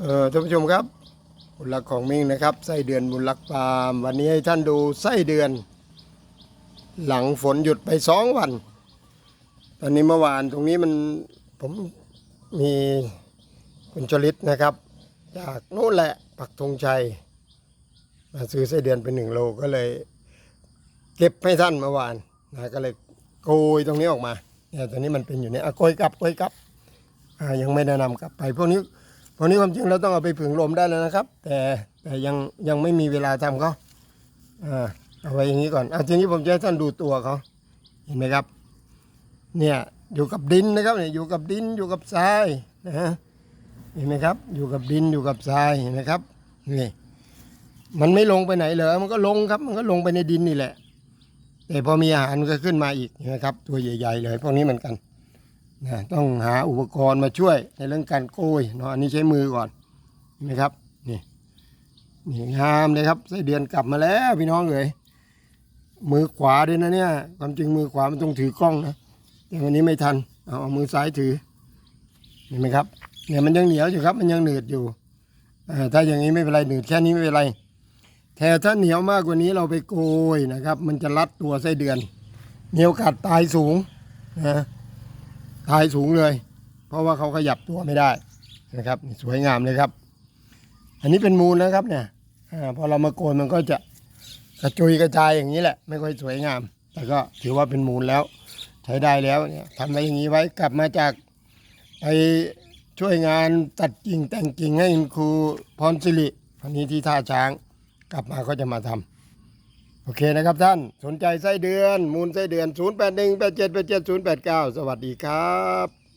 เอ่อท่านผู้ชมครับบุญรักของมิ่งนะครับไส้เดือนบุญรักปาล์มวันนี้ให้ท่านดูไส้เดือน หลังฝนหยุดไปสองวัน ตอนนี้เมื่อวานตรงนี้มันผมมีคุณชลิตนะครับ จากโน่นแหละปักธงชัย มาซื้อไส้เดือนเป็นหนึ่งโลก็เลย เก็บให้ท่านเมื่อวานนะก็เลยโกยตรงนี้ออกมาเนี่ยตอนนี้มันเป็นอยู่เนี่ยอะโกยกลับโกยกลับยังไม่แนะนำกลับไปพวกนี้ พวกนี้ความจริงเราต้องเอาไปผึ่งลมได้แล้วนะครับ แต่แต่ยังยังไม่มีเวลาทำเขาอ่าเอาไว้อย่างนี้ก่อนเอะทีนี้ผมจะให้ท่านดูตัวเขาเห็นไหมครับ เนี่ยอยู่กับดินนะครับเนี่ยอยู่กับดินอยู่กับทรายนะฮะเห็นไหมครับ อยู่กับดินอยู่กับทรายเห็นไหมครับนี่มันไม่ลงไปไหนเลยมันก็ลงครับ มันก็ลงไปในดินนี่แหละ แต่พอมีอาหารมันก็ขึ้นมาอีกนะครับ ตัวใหญ่ ๆ เลยพวกนี้เหมือนกัน นะต้องหาอุปกรณ์มาช่วยในเรื่องการโกยเนาะอันนี้ใช้มือก่อนเห็นไหมครับนี่นี่งามเลยครับไส้เดือนกลับมาแล้วพี่น้องเอ๋ยมือขวาด้วยนะเนี่ยความจริงมือขวามันต้องถือกล้องนะแต่วันนี้ไม่ทันเอาเอามือซ้ายถือเห็นไหมครับเนี่ยมันยังเหนียวอยู่ครับ มันยังหนืดอยู่อ่าถ้าอย่างนี้ไม่เป็นไรหนืดแค่นี้ไม่เป็นไรแต่ถ้าเหนียวมากกว่านี้เราไปโกยนะครับ มันจะรัดตัวไส้เดือนมีโอกาสตายสูงนะ ตายสูงเลย เพราะว่าเขาขยับตัวไม่ได้นะครับ สวยงามเลยครับ อันนี้เป็นมูลนะครับเนี่ยอพอเรามาโกนมันก็จะกระจุยกระจายอย่างนี้แหละ ไม่ค่อยสวยงาม แต่ก็ถือว่าเป็นมูลแล้ว ใช้ได้แล้วเนี่ยทำไว้อย่างนี้ไว้กลับมาจากไปช่วยงานตัดกิ่งแต่งกิ่งให้คุณครูพรสิริวันนี้ที่ท่าช้าง กลับมาก็จะมาทำ โอเคนะครับท่านสนใจไส้เดือน มูลไส้เดือน 0 8 1 8 7 8 7 0 8 9 สวัสดีครับ